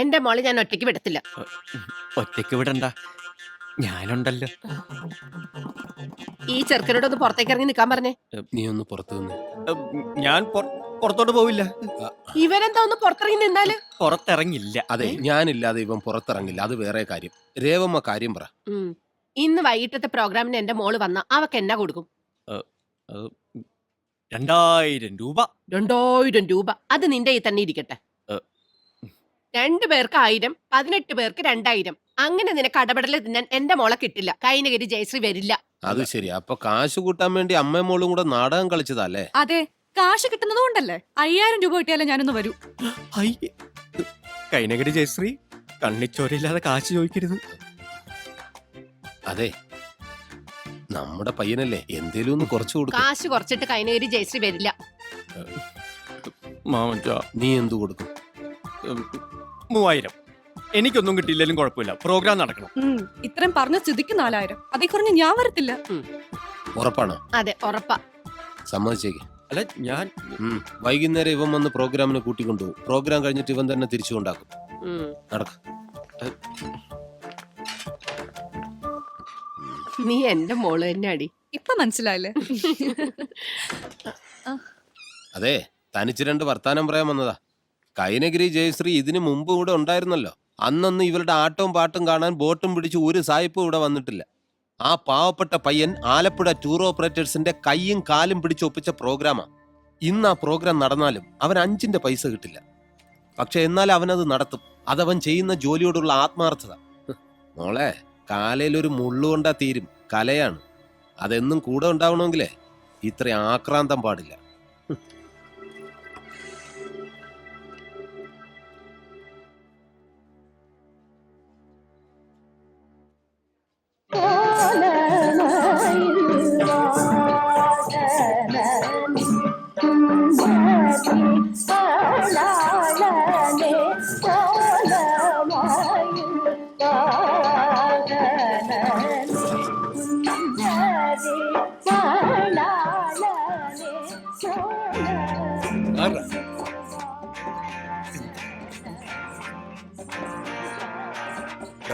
എന്റെ മോളെ ഞാൻ ഒറ്റയ്ക്ക് വിടത്തില്ല. ഒറ്റയ്ക്ക് വിടണ്ട. ഞാനുണ്ടല്ലോ. ഈ ചെറുക്കനോട് ഒന്ന് പുറത്തേക്ക് ഇറങ്ങി നിൽക്കാൻ പറഞ്ഞേ. നീ ഒന്ന് പുറത്തു നിന്ന്. ഞാൻ പുറത്തോട്ട് പോവില്ല. ഇവരെന്താ ഒന്ന് പുറത്തിറങ്ങി നിന്നാൽ? പുറത്തിറങ്ങില്ല. അതെ ഞാനില്ലാതെ ഇവൻ പുറത്തിറങ്ങില്ല. അത് വേറെ കാര്യം. രേവമ്മ കാര്യം പറ. ഇന്ന് വൈകിട്ടത്തെ പ്രോഗ്രാമിന് എന്റെ മോൾ വന്ന അവക്ക് എന്നാ കൊടുക്കും? രണ്ടായിരം രൂപ. രണ്ടായിരം രൂപ. അത് നിന്റെ ഈ തന്നെ ഇരിക്കട്ടെ. രണ്ടു പേർക്ക് ആയിരം പതിനെട്ട് പേർക്ക് രണ്ടായിരം. അങ്ങനെ നിനക്ക് അടപടൽ തിന്നാൻ എന്റെ മോളെ കിട്ടില്ല. കൈനഗിരി ജയശ്രീ വരില്ല. അത് ശരി അപ്പൊ കാശ് കൂട്ടാൻ വേണ്ടി അമ്മയും മോളും കൂടെ നാടകം കളിച്ചതല്ലേ? അതെ. കാശ് കിട്ടുന്നത് കൊണ്ടല്ലേ അയ്യായിരം രൂപ കിട്ടിയാലേ ഞാനൊന്ന് വരൂ. കൈനഗരി ജയശ്രീ കണ്ണിച്ചോരില്ലാതെ കാശ് ചോദിക്കരുത്. അതെ. നമ്മുടെ പയ്യനല്ലേ എന്തേലും ഒന്ന് കുറച്ചു കൊടുക്കും. കാശ് കുറച്ചിട്ട് കൈനഗിരി ജയശ്രീ വരില്ല. മാമച്ച. നീ എന്തു കൊടുക്കും? മൂവായിരം. എനിക്കൊന്നും കിട്ടിയില്ലെങ്കിലും കുഴപ്പമില്ല. പ്രോഗ്രാം നടക്കണം. ഉം, ഇത്രയും പറഞ്ഞ സ്ഥിതിക്ക് നാലായിരം. അതിൽ കുറഞ്ഞ് ഞാൻ വരത്തില്ല. ഉറപ്പാണോ. അതെ ഉറപ്പാ. സമ്മതിച്ചേക്ക്. അല്ല ഞാൻ ഉം. വൈകുന്നേരം ഇവൻ വന്ന് പ്രോഗ്രാമിനെ കൂട്ടിക്കൊണ്ടുപോകും പ്രോഗ്രാം കഴിഞ്ഞിട്ട് ഇവൻ തന്നെ തിരിച്ചു കൊണ്ടാക്കും. നടക്ക. നീ എന്റെ മോൾ തന്നെ അടി ഇപ്പൊ മനസ്സിലായില്ലേ? അതെ തനിച്ച് രണ്ട് വർത്താനം പറയാൻ വന്നതാ. കൈനഗിരി ജയശ്രീ ഇതിനു മുമ്പ് ഇവിടെ ഉണ്ടായിരുന്നല്ലോ. അന്നൊന്നും ഇവരുടെ ആട്ടവും പാട്ടും കാണാൻ ബോട്ടും പിടിച്ച് ഒരു സായിപ്പും ഇവിടെ വന്നിട്ടില്ല. ആ പാവപ്പെട്ട പയ്യൻ ആലപ്പുഴ ടൂർ ഓപ്പറേറ്റേഴ്സിന്റെ കൈയും കാലും പിടിച്ച് ഒപ്പിച്ച പ്രോഗ്രാമാ. ഇന്ന് ആ പ്രോഗ്രാം നടന്നാലും അവൻ അഞ്ചിന്റെ പൈസ കിട്ടില്ല. പക്ഷെ എന്നാൽ അവനത് നടത്തും. അതവൻ ചെയ്യുന്ന ജോലിയോടുള്ള ആത്മാർത്ഥത. മോളെ കാലയിൽ ഒരു മുള്ളുകൊണ്ടാ തീരും. കലയാണ്. അതെന്നും കൂടെ ഉണ്ടാവണമെങ്കിലേ ഇത്ര ആക്രാന്തം പാടില്ല.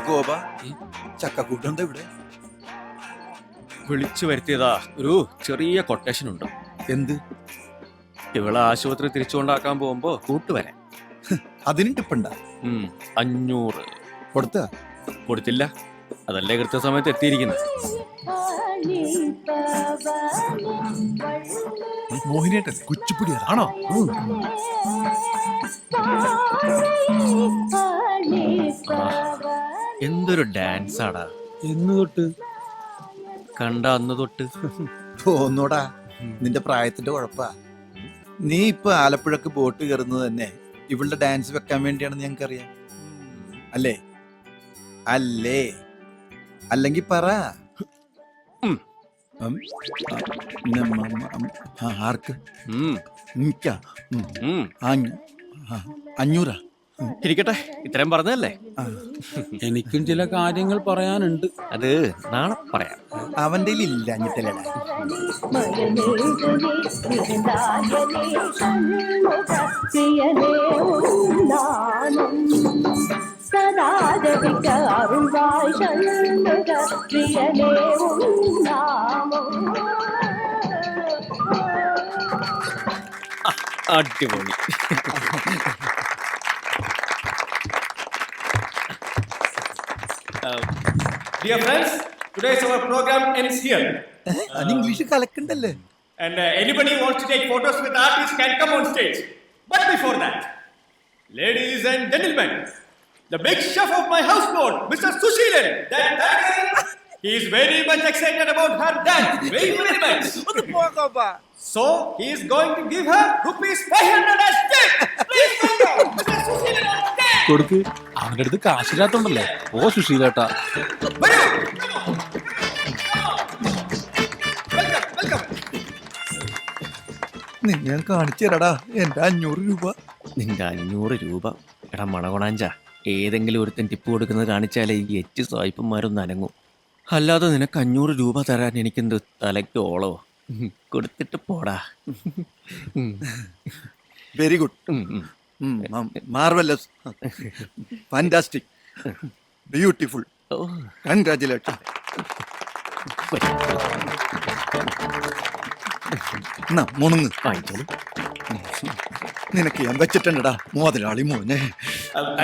ഗോപ. ചക്കക്കൂട്ടം ഇവിടെ. വിളിച്ചു വരുത്തിയതാ ഒരു ചെറിയ കൊട്ടേഷൻ ഉണ്ട്. എന്ത്? ഇവളെ ആശുപത്രി തിരിച്ചുകൊണ്ടാക്കാൻ പോകുമ്പോ കൂട്ടുവരാൻ അതിന് ടിപ്പുണ്ട? ഉം, അഞ്ഞൂറ്. കൊടുത്ത? കൊടുത്തില്ല. അതല്ലേ കൃത്യസമയത്ത് എത്തിയിരിക്കുന്നത്. മോഹിനിയേട്ടൻ കുച്ചിപ്പുടി ആണോ? എന്തൊരു ഡാൻസ് ആടാ എന്ന് തൊട്ട്. കണ്ട അന്ന് തൊട്ട്. തോന്നൂടാ നിന്റെ പ്രായത്തിന്റെ കുഴപ്പാ. നീ ഇപ്പൊ ആലപ്പുഴക്ക് ബോട്ട് കയറുന്നത് തന്നെ ഇവളുടെ ഡാൻസ് വെക്കാൻ വേണ്ടിയാണെന്ന് ഞങ്ങൾക്കറിയാം. അല്ലേ? അല്ലേ? അല്ലെങ്കി പറ. ആർക്ക്? അഞ്ഞൂറാ. ഇരിക്കട്ടെ. ഇത്രയും പറഞ്ഞല്ലേ എനിക്കും ചില കാര്യങ്ങൾ പറയാനുണ്ട്. അത് നാളെ പറയാം. അവന്റെ ഇല്ല അരുൾവായ് പ്രിയനേ അടിപൊളി. Dear friends, today's our program ends here. അത് ഇംഗ്ലീഷ് കലക്കണ്ടല്ലേ And uh, anybody who wants to take photos with artists can come on stage. But before that, ladies and gentlemen, the big chef of my houseboat, Mr. Sushilan, that tiger, he is very much excited about her dance. Very, very much. So, he is going to give her rupees 500 as tip. Please welcome Mr. Sushilan on stage. കൊടുക്ക് അവന്റെ അടുത്ത് കാശില്ലാത്തോണ്ടല്ലേ ഓ സുശീലേട്ടാ ഞാൻ കാണിച്ചു തരടാ എന്റെ അഞ്ഞൂറ് രൂപ നിന്റെ അഞ്ഞൂറ് രൂപ എടാ മണകൊണാഞ്ച ഏതെങ്കിലും ഒരുത്തൻ ടിപ്പ് കൊടുക്കുന്നത് കാണിച്ചാലേ ഈ എച്ച് സ്വായ്പന്മാരൊന്നും അനങ്ങും അല്ലാതെ നിനക്ക് അഞ്ഞൂറ് രൂപ തരാൻ എനിക്കെന്ത് തലയ്ക്ക് ഓളോ കൊടുത്തിട്ട് പോടാ very good. Marvellous fantastic beautiful congratulation മുണുങ്ങ്. നിനക്ക് ഞാൻ വെച്ചിട്ടുണ്ടടാ മുതലാളി മോനെ. Uh,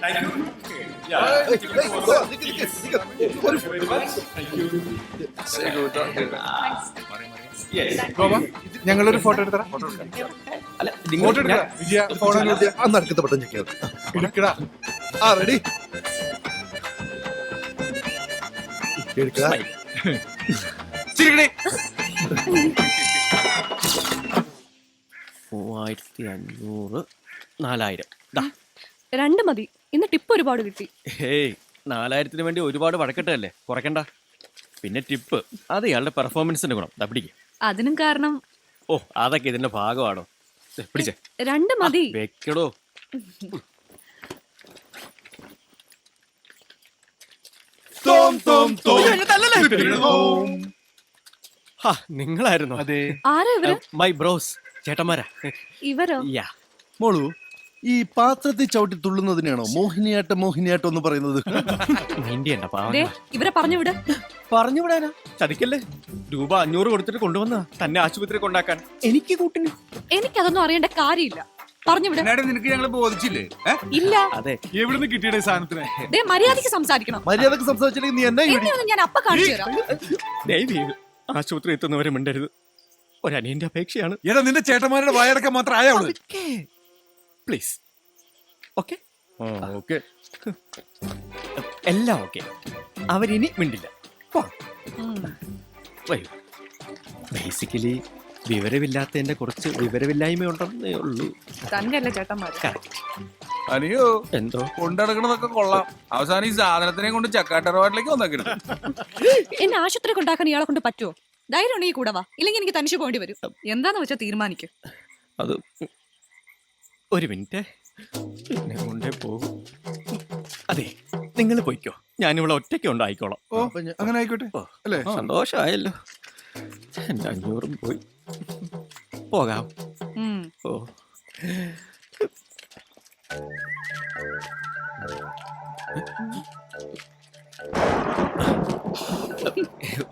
thank you, Ja, ja. ja. ja. ja. ja. ja. Sehr gut, danke. ഞങ്ങളൊരു ഫോട്ടോ എടുത്തറ ഫോട്ടോ എടുക്കാം ഫോട്ടോ എടുക്കാം അന്ന് അടുക്കത്തെ ഞെക്കടാ ആ റെഡി ആയിരത്തി അഞ്ഞൂറ് നാലായിരം രണ്ട് മതി ഇന്ന് ടിപ്പ് ഒരുപാട് കിട്ടി. ഹേയ് നാലായിരത്തിന് വേണ്ടി ഒരുപാട് വഴക്കട്ടല്ലേ കുറയ്ക്കണ്ട. പിന്നെ ടിപ്പ് അത് ഇയാളുടെ പെർഫോമൻസിന്റെ ഗുണം. തപ്പിടിക്ക് പിടിക്ക്. അതിനും കാരണം? ഓ അതൊക്കെ ഇതിന്റെ ഭാഗമാണോ? ദേ, പിടിച്ചേ. രണ്ട് മതി. വെക്കടോ. തോം തോം തോം. ഹാ നിങ്ങളായിരുന്നു? അതെ. ആരാ ഇവർ? മൈ ബ്രോസ് ചേട്ടന്മാരാ. ഇവരോ? യാ മോളു. ഈ പാത്രത്തിൽ ചവിട്ടി തുള്ളുന്നതിനാണോ മോഹിനിയാട്ടം മോഹിനിയാട്ടം എന്ന് പറയുന്നത്. ദേ ഇവരെ പറഞ്ഞു വിട്. പറഞ്ഞു വിടാനാ? ചതിക്കല്ലേ? രൂപ അഞ്ഞൂറ് കൊടുത്തിട്ട് കൊണ്ടുവന്ന? തന്നെ ആശുപത്രി കൊണ്ടാക്കാൻ. എനിക്ക് കൂട്ടിന്. എനിക്കതൊന്നും അറിയേണ്ട കാര്യമില്ല. പറഞ്ഞു വിട്. എന്നാടി നിനക്ക് ഞങ്ങളെ ബോധിച്ചില്ലേ? ഏ? ഇല്ല. അതെ. എവിടുന്ന് കിട്ടിയുടെ സാധനത്തിന്? ദേ മര്യാദയ്ക്ക് സംസാരിക്കണം. മര്യാദയ്ക്ക് സംസാരിച്ചില്ലെങ്കിൽ നീ എന്നെ എന്നെ ഒന്ന് ഞാൻ അപ്പ കാണിച്ചു തരാം. ചെയ്ത് ആശുപത്രി എത്തുന്നവരെ മിണ്ടരുത്. ഒരനിയന്റെ അപേക്ഷയാണ്. എടാ നിന്റെ ചേട്ടന്മാരുടെ വായടക്കം മാത്രം ആയുള്ളൂ പ്ലീസ്. ഓക്കെ? ഓക്കെ. എല്ലാം ഓക്കെ. അവരിനി മിണ്ടില്ല. പോ. വരൂ. ബേസിക്കലി വിവരമില്ലാത്തതിന്റെ കുറച്ച് വിവരമില്ലായ്മ ഉണ്ടെന്നേ ഉള്ളൂ. തന്നെയല്ല ചേട്ടന്മാർ. അനിയോ എന്തോ? കൊണ്ടടക്കണതൊക്കെ കൊള്ളാം. അവസാനം ഈ സാധനത്തിനെ കൊണ്ട് ചക്കാട്ടറവാട്ടിലേക്ക് വന്നേക്കരുത്. എന്നെ ആശുപത്രി കൊണ്ടാക്കാൻ ഇയാളെ കൊണ്ട് പറ്റുമോ ധൈര്യം ഉണ്ടെങ്കിൽ കൂടെ വാ. ഇല്ലെങ്കിൽ എനിക്ക് തനിച്ച് പോകേണ്ടി വരും. എന്താന്ന് വെച്ചാൽ തീരുമാനിക്കും. അത് ഒരു മിനിറ്റ്. എന്നെ കൊണ്ടേ പോകും. അതെ നിങ്ങൾ പോയിക്കോ. ഞാനിവിടെ ഒറ്റയ്ക്ക് ഉണ്ടായിക്കോളാം. ഓ അങ്ങനെ ആയിക്കോട്ടെ. അല്ലേ? സന്തോഷമായല്ലോ. എന്റെ അഞ്ഞൂറും പോയി. പോകാം. ഉം. ഓ.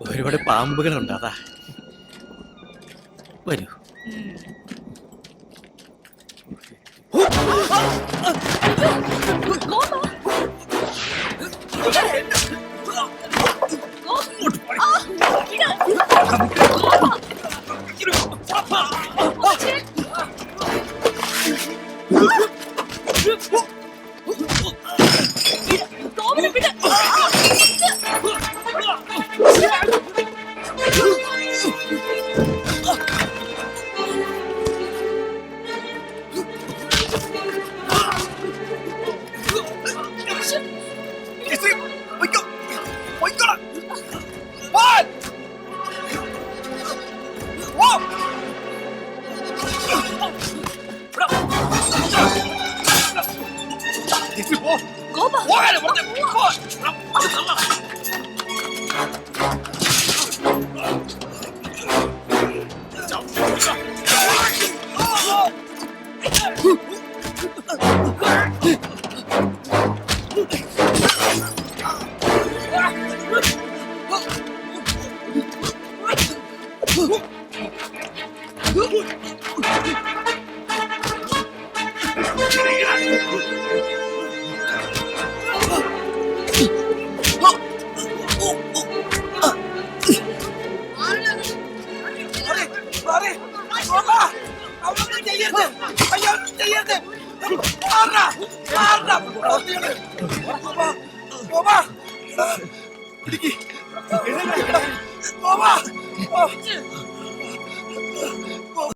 ഒരുപാട് പാമ്പുകളുണ്ട് അതാ. വരൂ. Goma! പിടിക്ക്. ഓ